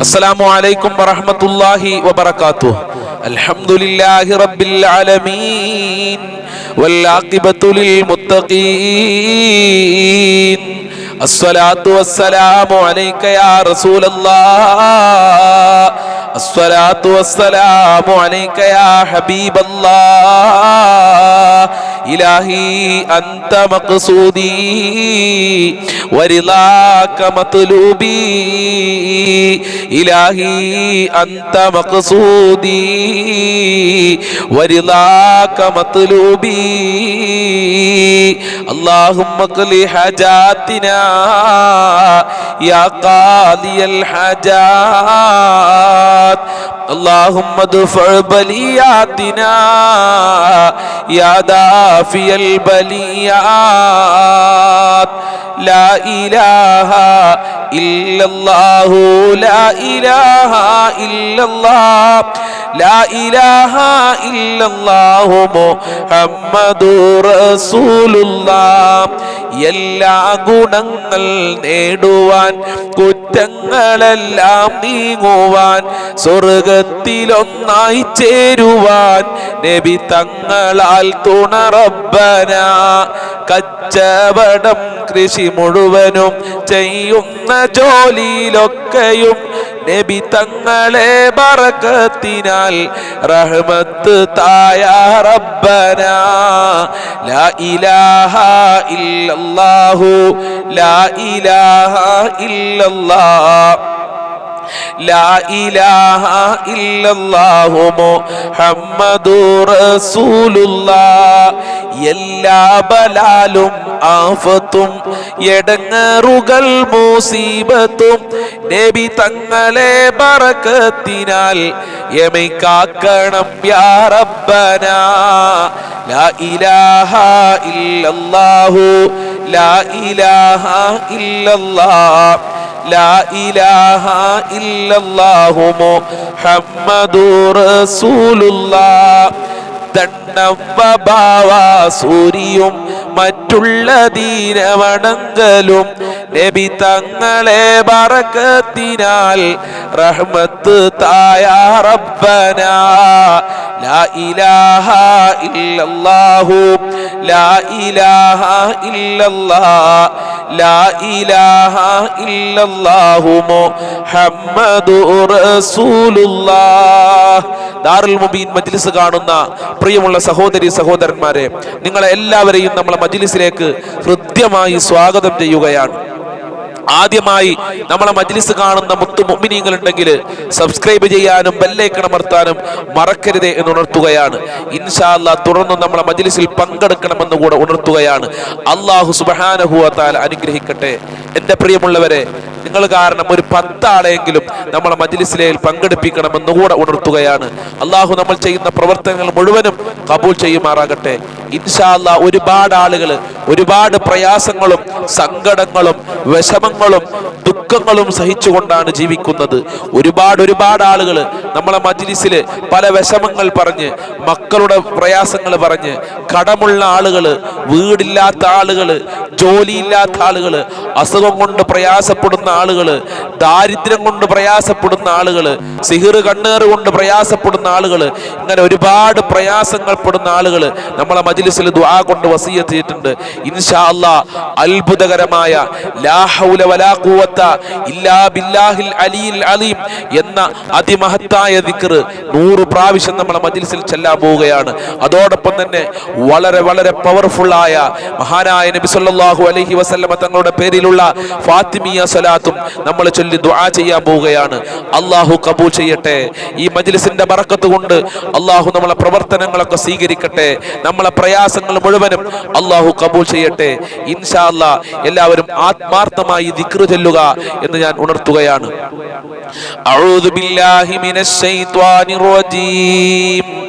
السلام عليكم ورحمة الله وبركاته الحمد لله رب العالمين والعاقبة للمتقين الصلاة والسلام عليك يا رسول الله الصلاة والسلام عليك يا حبيب الله إلهي أنت مقصودي ورضاك مطلوبي إلهي أنت مقصودي ورضاك مطلوبي اللهم أقل حاجاتنا يا قاضي الحاجات. اللهم ادفع بلياتنا يا دافي البليات. لا إله إلا الله لا إله إلا الله. ലാ ഇലാഹ ഇല്ലല്ലാഹു എല്ലാ ഗുണങ്ങൾ നേടുവാൻ കുറ്റങ്ങളെല്ലാം നീങ്ങുവാൻ സ്വർഗത്തിലൊന്നായി ചേരുവാൻ നബി തങ്ങളാൽ തുണറബന കച്ചവടം കൃഷി മുഴുവനും ചെയ്യുന്ന ജോലിയിലൊക്കെയും നബി തങ്ങളെ ബറക്കത്തിനാൽ റഹ്മത്ത് തായ റബ്ബന. ലാ ഇലാഹ ഇല്ലല്ലാഹു ലാ ഇലാഹ ഇല്ലല്ലാഹ് ലാ ഇലാഹ ഇല്ലല്ലാഹു എല്ലാ ബലാലും ആഫത്തും എടങ്ങറുകൾ മുസീബത്തും. നബി തങ്ങളെ ബറക്കത്തിനാൽ യമൈക്കാക്കണം യാ റബ്ബന. ലാ ഇലാഹ ഇല്ലല്ലാഹു ലാ ഇലാഹ ഇല്ലല്ലാഹ്. لا إله إلا الله محمد رسول الله സൂരിയും മറ്റുള്ള ദീനവണങ്കലും നബി തങ്ങളെ ബറക്കത്തിനാൽ റഹ്മത്ത് തായ റബ്ബന ലാ ഇലാഹ إلا ലാ ഇലാഹ ഇല്ലല്ലാഹ് ലാ ഇലാഹ ഇല്ലല്ലാഹു മുഹമ്മദു الله ദാറുൽ മുബീൻ മജ്ലിസ് കാണുന്ന പ്രിയമുള്ള സഹോദരി സഹോദരന്മാരെ നിങ്ങളെ എല്ലാവരെയും നമ്മളെ മജ്ലിസിലേക്ക് ഹൃദ്യമായി സ്വാഗതം ചെയ്യുകയാണ്. ആദ്യമായി നമ്മളെ മജ്ലിസ് കാണുന്ന മുത്തു മുമ്മിനീങ്ങൾ ഉണ്ടെങ്കിൽ സബ്സ്ക്രൈബ് ചെയ്യാനും ബെല്ലൈക്കൺ അമർത്താനും മറക്കരുതേ എന്ന് ഉണർത്തുകയാണ്. ഇൻഷാല്ല തുടർന്ന് നമ്മളെ മജ്ലിസിൽ പങ്കെടുക്കണമെന്ന് കൂടെ ഉണർത്തുകയാണ്. അള്ളാഹു സുബാനഹുവത്താൽ അനുഗ്രഹിക്കട്ടെ. എന്റെ പ്രിയമുള്ളവരെ നിങ്ങൾ കാരണം ഒരു പത്താളെങ്കിലും നമ്മളെ മജ്ലിസിലേൽ പങ്കെടുപ്പിക്കണമെന്ന് കൂടെ ഉണർത്തുകയാണ്. അള്ളാഹു നമ്മൾ ചെയ്യുന്ന പ്രവർത്തനങ്ങൾ മുഴുവനും കബൂൽ ചെയ്യുമാറാകട്ടെ. ഇൻഷാല്ല ഒരുപാട് ആളുകൾ ഒരുപാട് പ്രയാസങ്ങളും സങ്കടങ്ങളും വിഷമങ്ങളും ദുഃഖങ്ങളും സഹിച്ചുകൊണ്ടാണ് ജീവിക്കുന്നത്. ഒരുപാട് ഒരുപാട് ആളുകൾ നമ്മളെ മജ്ലിസിൽ പല വിഷമങ്ങൾ പറഞ്ഞ് മക്കളുടെ പ്രയാസങ്ങൾ പറഞ്ഞ് കടമുള്ള ആളുകൾ വീടില്ലാത്ത ആളുകൾ ജോലിയില്ലാത്ത ആളുകൾ അസുഖം കൊണ്ട് പ്രയാസപ്പെടുന്ന ആളുകൾ ദാരിദ്ര്യം കൊണ്ട് പ്രയാസപ്പെടുന്ന ആളുകൾ സിഹിർ കണ്ണേറ് കൊണ്ട് പ്രയാസപ്പെടുന്ന ആളുകൾ ഇങ്ങനെ ഒരുപാട് പ്രയാസങ്ങൾ പെടുന്ന ആളുകൾ നമ്മളെ മജിലിസിൽ ദ്വാ കൊണ്ട് വസീയത്ത് ഇൻഷാ അല്ലാ അത്ഭുതകരമായ വലാ ഇല്ലാ ബില്ലാഹിൽ അലീം എന്ന അതിമഹത്തായ ദിക്ർ നൂറ് പ്രാവശ്യം നമ്മളെ മജിലിസിൽ ചെല്ലാൻ പോവുകയാണ്. അതോടൊപ്പം തന്നെ വളരെ വളരെ പവർഫുള്ളായ മഹാനായ നബി സല്ലല്ലാഹു അലൈഹി വസല്ലമ തങ്ങളുടെ പേരിലുള്ള ഫാത്തിമിയ സലാത്തും സ്വലാത്തും നമ്മൾ ചൊല്ലി ദുആ ചെയ്യാൻ പോവുകയാണ്. അള്ളാഹു കബൂൽ ചെയ്യട്ടെ. ഈ മജ്ലിസിന്റെ ബർക്കത്ത് കൊണ്ട് അള്ളാഹു നമ്മളെ പ്രവർത്തനങ്ങളൊക്കെ സ്വീകരിക്കട്ടെ. നമ്മളെ പ്രയാസങ്ങൾ മുഴുവനും അള്ളാഹു കബൂൽ ചെയ്യട്ടെ. ഇൻഷാ അല്ലാ എല്ലാവരും ആത്മാർത്ഥമായി ദിക്റു ചൊല്ലുക എന്ന് ഞാൻ ഉണർത്തുകയാണ്. അഊദു ബില്ലാഹി മിനശ്ശൈത്വാനിർ റജീം.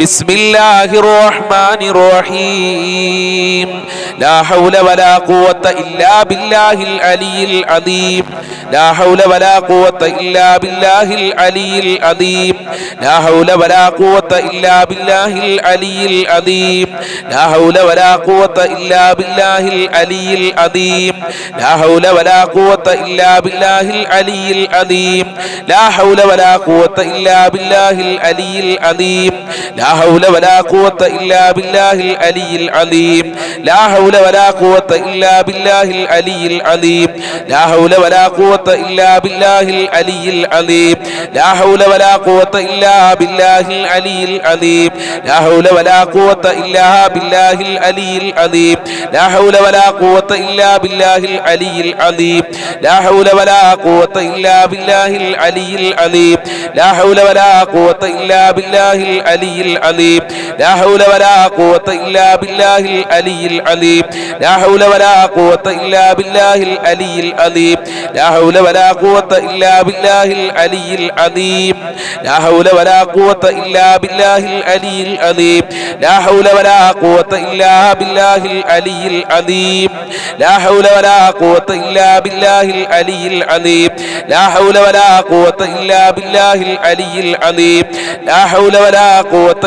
بسم الله الرحمن الرحيم لا حول ولا قوة إلا بالله العلي العظيم لا حول ولا قوة إلا بالله العلي العظيم لا حول ولا قوة إلا بالله العلي العظيم لا حول ولا قوة إلا بالله العلي العظيم لا حول ولا قوة إلا بالله العلي العظيم لا حول ولا قوة إلا بالله العلي العظيم لا ഹൗല വലാ ഖുവത ഇല്ലാ ബില്ലാഹിൽ അലിയിൽ അലീം ലാ ഹൗല വലാ ഖുവത ഇല്ലാ ബില്ലാഹിൽ അലിയിൽ അലീം ലാ ഹൗല വലാ ഖുവത ഇല്ലാ ബില്ലാഹിൽ അലിയിൽ അലീം ലാ ഹൗല വലാ ഖുവത ഇല്ലാ ബില്ലാഹിൽ അലിയിൽ അലീം ലാ ഹൗല വലാ ഖുവത ഇല്ലാ ബില്ലാഹിൽ അലിയിൽ അലീം ലാ ഹൗല വലാ ഖുവത ഇല്ലാ ബില്ലാഹിൽ അലിയിൽ അലീം ലാ ഹൗല വലാ ഖുവത ഇല്ലാ ബില്ലാഹിൽ അലിയിൽ അലീം ലാ ഹൗല വലാ ഖുവത ഇല്ലാ ബില്ലാഹിൽ അലിയിൽ العليم لا حول ولا قوة إلا بالله العلي العليم لا حول ولا قوة إلا بالله العلي العليم لا حول ولا قوة إلا بالله العلي العليم لا حول ولا قوة إلا بالله العلي العليم لا حول ولا قوة إلا بالله العلي العليم لا حول ولا قوة إلا بالله العلي العليم لا حول ولا قوة إلا بالله العلي العليم لا حول ولا قوة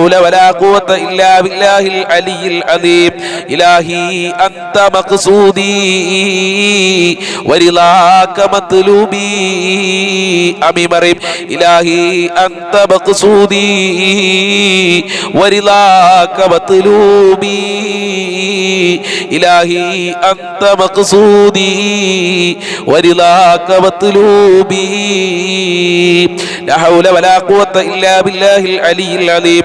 ഹൗല വലാ ഖുവത ഇല്ലാ ബില്ലാഹിൽ അലിയിൽ അദീം ഇലാഹി അൻത മഖ്സൂദി വരിലാക മത്ലൂബി അമി മറിം ഇലാഹി അൻത മഖ്സൂദി വരിലാക മത്ലൂബി ഇലാഹി അൻത മഖ്സൂദി വരിലാക മത്ലൂബി لا حول ولا قوة إلا بالله العلي العظيم.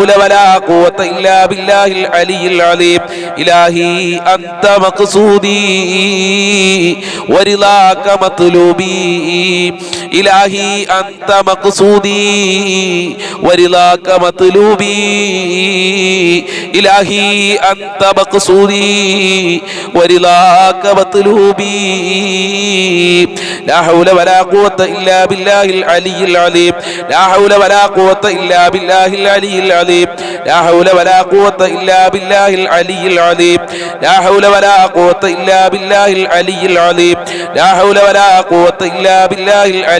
ഹൗല വലാ ഖുവത ഇല്ലാ ബില്ലാഹിൽ അലിയിൽ അലീം ഇലാഹി അൻത മഖ്സൂദി വരിലാക മത്ലൂബി ഇലാഹി അന്ത മഖ്സൂദി വരിലാക മത്ലൂബി ഇലാഹി അന്ത മഖ്സൂദി വരിലാക മത്ലൂബി لا حول ولا قوة إلا بالله العلي العظيم لا حول ولا قوة إلا بالله العلي العظيم لا حول ولا قوة إلا بالله العلي العظيم لا حول ولا قوة إلا بالله العلي العظيم لا حول ولا قوة إلا بالله العلي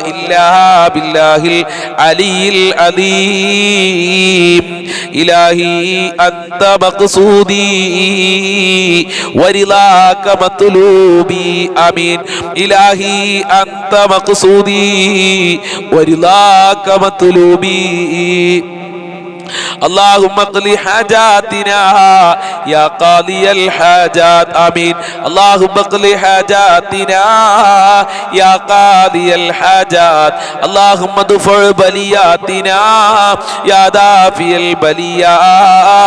إلا بالله العلي العظيم إلهي أنت مقصودي ورضاك مطلوبي آمين إلهي أنت مقصودي ورضاك مطلوبي اللهم اقض حاجاتنا يا قاضي الحاجات امين اللهم اقض حاجاتنا يا قاضي الحاجات اللهم ادفع بلياتنا يا دافي البليات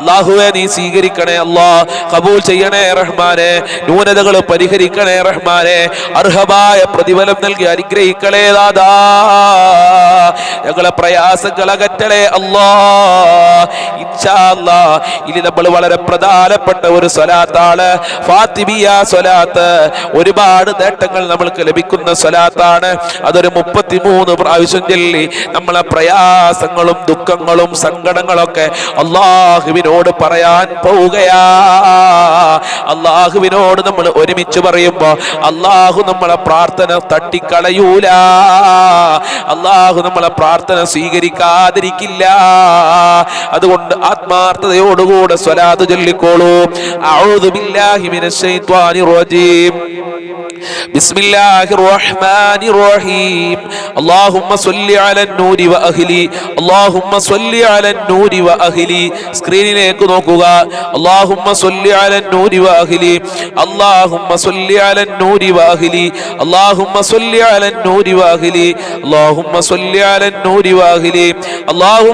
അള്ളാഹുവെ നീ സ്വീകരിക്കണേ അല്ലാ കബൂൽ ചെയ്യണേ റഹ്മാനെ ന്യൂനതകൾ പരിഹരിക്കണേ റഹ്മാനെ അർഹമായ പ്രതിഫലം നൽകി അനുഗ്രഹിക്കണേ ദാദാ ഞങ്ങളെ പ്രയാസങ്ങൾ അകറ്റണേ ഇനി നമ്മൾ വളരെ പ്രധാനപ്പെട്ട ഒരു സ്വലാത്താണ്. ഫാത്തിമിയ സ്വലാത്ത്. ഒരുപാട് നേട്ടങ്ങൾ നമ്മൾക്ക് ലഭിക്കുന്ന സ്വലാത്താണ്. അതൊരു മുപ്പത്തിമൂന്ന് പ്രാവശ്യം ചൊല്ലി നമ്മളെ പ്രയാസങ്ങളും ദുഃഖങ്ങളും സങ്കടങ്ങളൊക്കെ അള്ളാഹുവിനോട് പറയാൻ പോവുകയാ. അള്ളാഹുവിനോട് നമ്മൾ ഒരുമിച്ച് പറയുമ്പോ അള്ളാഹു നമ്മളെ പ്രാർത്ഥന തട്ടിക്കളയൂല. അള്ളാഹു നമ്മളെ പ്രാർത്ഥന സ്വീകരിക്കാതിരിക്കില്ല. അതുകൊണ്ട് ആത്മാർത്ഥതയോടുകൂടെ സ്വലാത്ത് ചൊല്ലിക്കോളൂ അഊദു ബില്ലാഹി മിനശ് ശൈത്വാനിർ റജീം بسم الله الرحمن الرحيم اللهم صل على النور واهلي اللهم صل على النور واهلي സ്ക്രീനിലേക്ക് നോക്കുക اللهم صل على النور واهلي اللهم صل على النور واهلي اللهم صل على النور واهلي اللهم صل على النور واهلي اللهم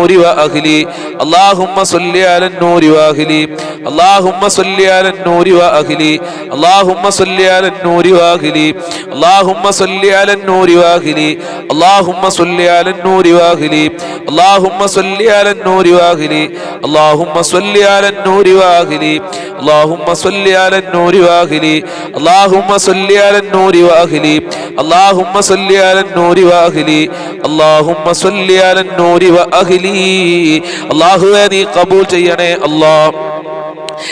النور وأهلي اللهم صل على النور وأهلي اللهم صل على النور وأهلي اللهم صل على النور وأهلي اللهم صل على النور وأهلي اللهم صل على النور وأهلي اللهم صل على النور وأهلي اللهم صل على النور وأهلي اللهم صل على النور وأهلي اللهم صل على النور وأهلي اللهم صل على النور وأهلي اللهم صل على النور وأهلي അള്ളാഹുവെ നീ കബൂൽ ചെയ്യണേ അല്ലാഹ്.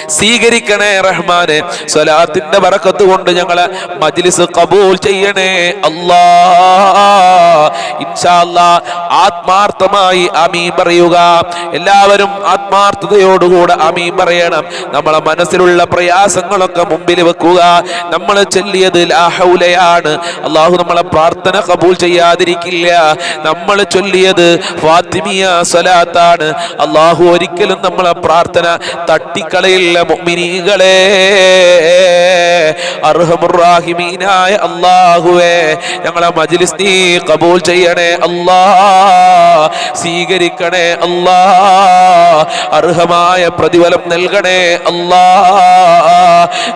സ്വീകരിക്കണേ റഹ്മാനെ. സ്വലാത്തിന്റെ വറക്കത്ത് കൊണ്ട് ഞങ്ങളെ മജ്ലിസ് കബൂൽ ചെയ്യണേ. അല്ലാ. ഇൻഷാ അല്ലാ ആത്മാർത്ഥമായി അമീൻ പറയുക. എല്ലാവരും ആത്മാർത്ഥതയോടുകൂടെ അമീൻ പറയണം. നമ്മളെ മനസ്സിലുള്ള പ്രയാസങ്ങളൊക്കെ മുമ്പിൽ വെക്കുക. നമ്മൾ ചൊല്ലിയത് ലാഹൗലയാണ് അള്ളാഹു നമ്മളെ പ്രാർത്ഥന കബൂൽ ചെയ്യാതിരിക്കില്ല. നമ്മൾ ചൊല്ലിയത് ഫാത്തിമിയ സ്വലാത്താണ്. അള്ളാഹു ഒരിക്കലും നമ്മളെ പ്രാർത്ഥന തട്ടിക്കളയില്ല മുഗ്മിനീകളെ അർഹമുറാഹിമീനായ അള്ളാഹുവേ ഞങ്ങളെ മജ്ലിസ് നീ കബൂൽ ചെയ്യണേ അല്ലാ സ്വീകരിക്കണേ അല്ലാ അർഹമായ പ്രതിഫലം നൽകണേ അല്ലാ.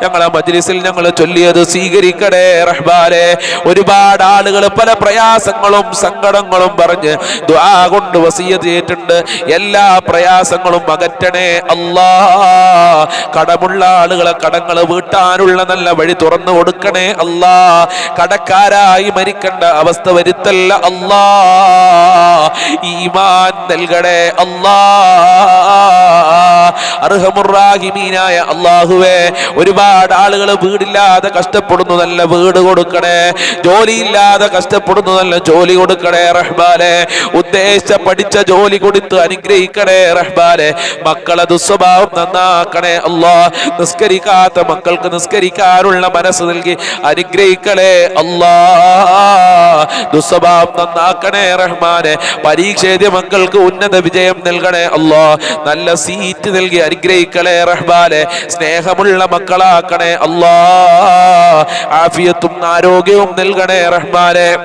ഞങ്ങളെ മജ്ലിസിൽ ഞങ്ങൾ ചൊല്ലിയത് സ്വീകരിക്കണേ റഹ്ബാനെ ഒരുപാട് ആളുകൾ പല പ്രയാസങ്ങളും സങ്കടങ്ങളും പറഞ്ഞ് ദുആ കൊണ്ട് വസീയത്ത് ചെയ്തിട്ടുണ്ട് എല്ലാ പ്രയാസങ്ങളും അകറ്റണേ അല്ലാ. കടമുള്ള ആളുകളെ കടങ്ങൾ വീട്ടാനുള്ള നല്ല വഴി തുറന്നു കൊടുക്കണേ അല്ലാ. കടക്കാരായി മരിക്കേണ്ട അവസ്ഥ വരുത്തല്ല അല്ലാ. ഈമാൻ നൽകണേ അല്ലാ. അർഹമുറാഹിമീനായ അള്ളാഹുവേ ഒരുപാട് ആളുകൾ വീടില്ലാതെ കഷ്ടപ്പെടുന്നു നല്ല വീട് കൊടുക്കണേ. ജോലിയില്ലാതെ കഷ്ടപ്പെടുന്നു നല്ല ജോലി കൊടുക്കണേ റഹ്മാനെ. ഉദ്ദേശിച്ച പഠിച്ച ജോലി കൊടുത്ത് അനുഗ്രഹിക്കണേ റഹ്മാനെ. മക്കളെ ദുസ്വഭാവം നന്നാക്കണേ. അല്ലാ നിസ്കരിക്കാത്ത മക്കൾക്ക് നിസ്കരിക്കാനുള്ള മനസ്സ് നൽകി. അനുഗ്രഹിക്കണേ അല്ലാ. ദുസ്വഭാവം നന്നാക്കണേ റഹ്മാനെ. പരീക്ഷ എഴുതിയ മക്കൾക്ക് ഉന്നത വിജയം നൽകണേ അല്ലാ. നല്ല സീറ്റ് നൽകി അനുഗ്രഹിക്കണേ റഹ്മാനെ. സ്നേഹമുള്ള മക്കളാക്കണേ അല്ലാ. ആഫിയത്തും ആരോഗ്യവും നൽകണേ റഹ്മാനെ.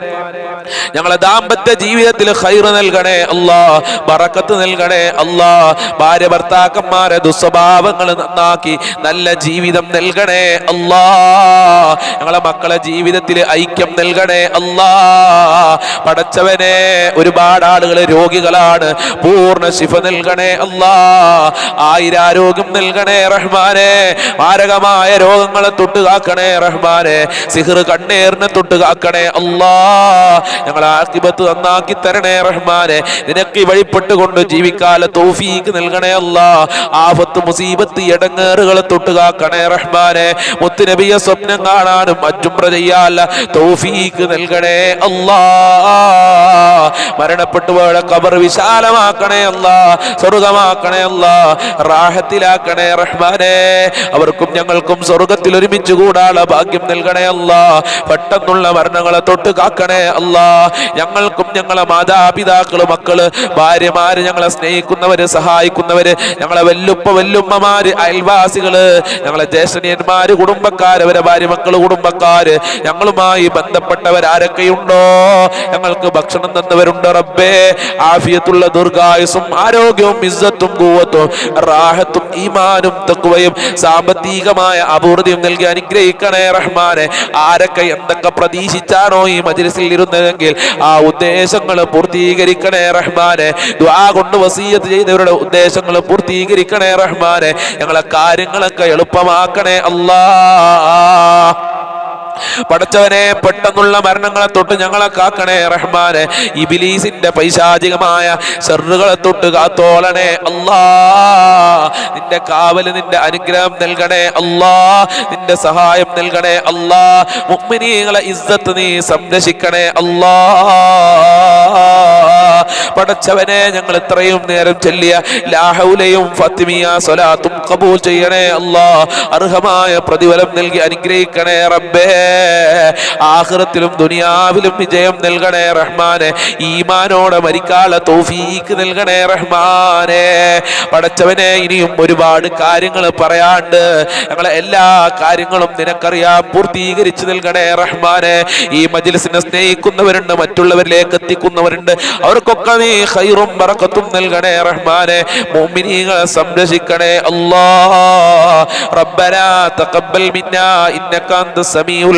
ഞങ്ങളെ ദാമ്പത്യ ജീവിതത്തിൽ ഹൈറ് നൽകണേ അല്ലാ. ബറക്കത്ത് നൽകണേ അല്ലാ. ഭാര്യ ഭർത്താക്കന്മാരെ ദുസ്വഭാവങ്ങൾ നന്നാക്കി നല്ല ജീവിതം നൽകണേ അല്ലാ. ഞങ്ങളെ മക്കളെ ജീവിതത്തിൽ ഐക്യം നൽകണേ അല്ലാ. പടച്ചവനെ ഒരുപാട് ആളുകൾ രോഗികളാണ്. പൂർണ ശിഫ നൽകണേ അല്ലാ. ആയിരാരോഗ്യം നൽകണേ റഹ്മാനെ. മാരകമായ രോഗങ്ങളെ തൊട്ട് കാക്കണേ റഹ്മാനെ. സിഹർ കണ്ണേറിനെ തൊട്ട് കാക്കണേ അല്ലാ. ഞങ്ങളെ ആസ്തിപത്ത് നന്നാക്കി തരണേ റഹ്മാനെ. നിനക്ക് വഴിപ്പെട്ടുകൊണ്ട് ജീവിക്കാല തോഫീക്ക് നൽകണേ അല്ലാ. ആഫത്ത് മുസീബത്ത് ഇടങ്ങേറുകളെ തൊട്ടുക കണേ റഹ്മാനെ. മുത്തുനബിയെ സ്വപ്നം കാണാനും മറ്റും ചെയ്യാല്ല. തൗഫീക്ക് നൽകണേ അല്ലാ. മരണപ്പെട്ടു പോയ കബർ വിശാലമാക്കണേ അല്ലാ. സ്വർഗമാക്കണേ അല്ലാ. റാഹത്തിലാക്കണേ റഹ്മാനെ. അവർക്കും ഞങ്ങൾക്കും സ്വർഗത്തിൽ ഒരുമിച്ച് കൂടാനുള്ള ഭാഗ്യം നൽകണേ അല്ലാ. പെട്ടെന്നുള്ള മരണങ്ങളെ തൊട്ട് കാക്കണേ അല്ലാ. ഞങ്ങൾക്കും ഞങ്ങളെ മാതാപിതാക്കൾ മക്കൾ ഭാര്യമാര് ഞങ്ങളെ സ്നേഹിക്കുന്നവര് സഹായിക്കുന്നവര് ഞങ്ങളെ വല്ലുപ്പ വല്ലുമ്മമാര് അയൽവാസികൾ ഞങ്ങളെ ജ്യേഷ്ഠനിയന്മാര് കുടുംബക്കാര് അവരെ ഭാര്യ മക്കൾ കുടുംബക്കാര് ഞങ്ങളുമായി ബന്ധപ്പെട്ടവരാരൊക്കെയുണ്ടോ? ഞങ്ങൾക്ക് ഭക്ഷണം തന്നവരുണ്ട് റബ്ബേ. ആഫിയത്തുള്ള ദീർഘായുസും ആരോഗ്യവും ഇസ്സത്തും കൂവത്തും റാഹത്തും ഈമാനും തക്കുവയും സാമ്പത്തികമായ അപൂർത്തിയും നൽകി അനുഗ്രഹിക്കണേ റഹ്മാനെ. ആരൊക്കെ എന്തൊക്കെ പ്രതീക്ഷിച്ചാണോ ഈ മജ്ലിസിൽ ഇരുന്നതെങ്കിൽ ആ ഉദ്ദേശങ്ങൾ പൂർത്തീകരിക്കണേ റഹ്മാനെ. ദ്വാ കൊണ്ട് വസീയത്ത് ചെയ്തവരുടെ ഉദ്ദേശങ്ങൾ പൂർത്തീകരിക്കണേ റഹ്മാനെ. ഞങ്ങളെ കാര്യങ്ങളൊക്കെ എളുപ്പമാക്കണേ അല്ലാ. പടച്ചവനെ പെട്ടെന്നുള്ള മരണങ്ങളെ തൊട്ട് ഞങ്ങളെ കാക്കണേ റഹ്മാനെ. ഇബിലീസിന്റെ പൈശാചികമായ ഷെറുകളെ തൊട്ട് കാത്തോളണേ. അല്ലാ നിന്റെ കാവൽ നിന്റെ അനുഗ്രഹം നൽകണേ. അല്ലാ നിന്റെ സഹായം നൽകണേ. അല്ലാ മുഅ്മിനീങ്ങളെ ഇസ്സത്ത് നീ സംരക്ഷിക്കണേ. അല്ലാ പടച്ചവനെ ഞങ്ങൾ ഇത്രയും നേരം ചൊല്ലിയ ലാഹൗലയും ഫത്തിമിയ സ്വലാത്തും കബൂൽ ചെയ്യണേ. അല്ലാ അർഹമായ പ്രതിഫലം നൽകി അനുഗ്രഹിക്കണേ റബ്ബേ. ആഖിറത്തിലും ദുനിയാവിലും വിജയം നൽകണേ റഹ്മാനെ. ഈമാനോടെ മരിക്കാളെ തോഫീക്ക് നൽകണേ റഹ്മാനെ. പടച്ചവനെ ഇനിയും ഒരുപാട് ഒരുപാട് കാര്യങ്ങൾ പറയാണ്ട് ഞങ്ങളെ എല്ലാ കാര്യങ്ങളും നിനക്കറിയാം പൂർത്തീകരിച്ചു നൽകണേ റഹ്മാനെ. ഈ മജിലിസിനെ സ്നേഹിക്കുന്നവരുണ്ട് മറ്റുള്ളവരിലേക്ക് എത്തിക്കുന്നവരുണ്ട്. അവർക്കൊക്കെ നീ ഹൈറും പറക്കത്തും നൽകണേ റഹ്മാനെ. മോമിനികളെ സംരക്ഷിക്കണേ അല്ലാ റബ്ബനാ തഖബ്ബൽ മിന്നാ ഇന്നക അന്ത സമീഉൽ